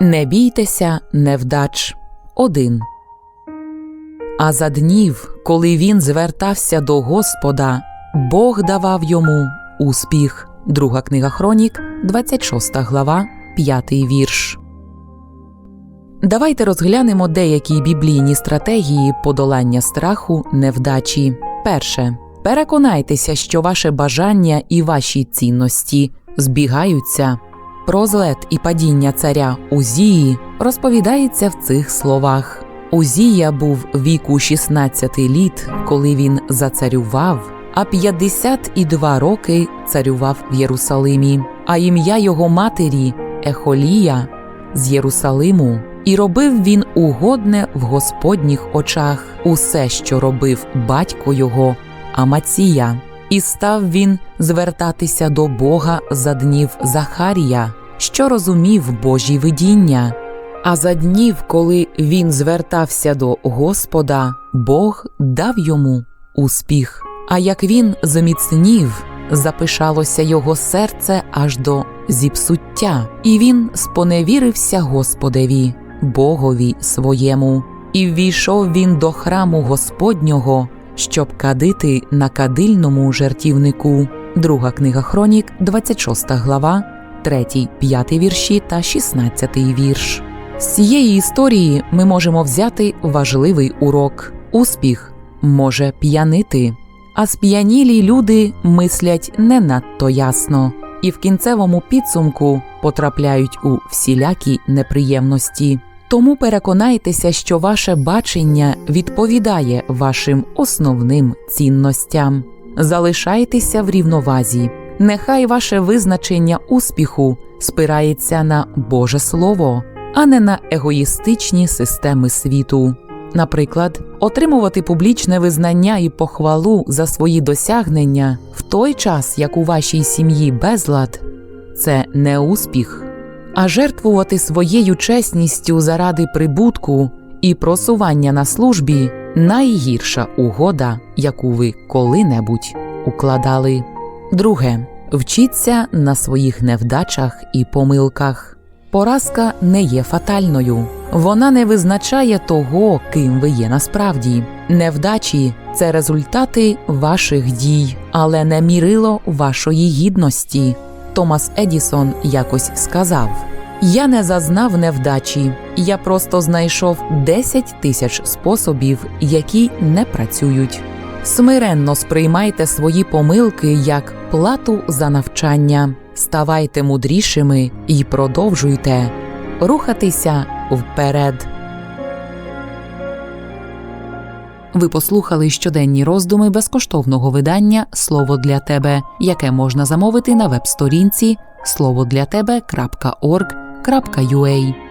Не бійтеся невдач. 1. А за днів, коли він звертався до Господа, Бог давав йому успіх. Друга книга Хронік, 26 глава, 5 вірш. Давайте розглянемо деякі біблійні стратегії подолання страху невдачі. Перше. Переконайтеся, що ваше бажання і ваші цінності збігаються. Про злет і падіння царя Узії розповідається в цих словах. Узія був віку 16 літ, коли він зацарював, а 52 роки царював в Єрусалимі, а ім'я його матері Ехолія з Єрусалиму. І робив він угодне в Господніх очах усе, що робив батько його, Амація, і став він звертатися до Бога за днів Захарія, що розумів Божі видіння. А за днів, коли він звертався до Господа, Бог дав йому успіх. А як він зміцнів, запишалося його серце аж до зіпсуття, і він споневірився Господеві, Богові своєму, і ввійшов він до храму Господнього, щоб кадити на кадильному жертівнику. Друга книга Хронік, 26 глава, 3, 5 вірші та 16 вірш. З цієї історії ми можемо взяти важливий урок. Успіх може п'янити, а сп'янілі люди мислять не надто ясно і в кінцевому підсумку потрапляють у всілякі неприємності. Тому переконайтеся, що ваше бачення відповідає вашим основним цінностям. Залишайтеся в рівновазі. Нехай ваше визначення успіху спирається на Боже Слово, а не на егоїстичні системи світу. Наприклад, отримувати публічне визнання і похвалу за свої досягнення в той час, як у вашій сім'ї безлад, це не успіх, а жертвувати своєю чесністю заради прибутку і просування на службі найгірша угода, яку ви коли-небудь укладали. Друге, вчіться на своїх невдачах і помилках. Поразка не є фатальною, вона не визначає того, ким ви є насправді. Невдачі це результати ваших дій, але не мірило вашої гідності. Томас Едісон якось сказав: Я не зазнав невдачі, я просто знайшов 10 тисяч способів, які не працюють. Смиренно сприймайте свої помилки як плату за навчання, ставайте мудрішими і продовжуйте рухатися вперед. Ви послухали щоденні роздуми безкоштовного видання Слово для тебе, яке можна замовити на веб-сторінці словодлятебе.org.ua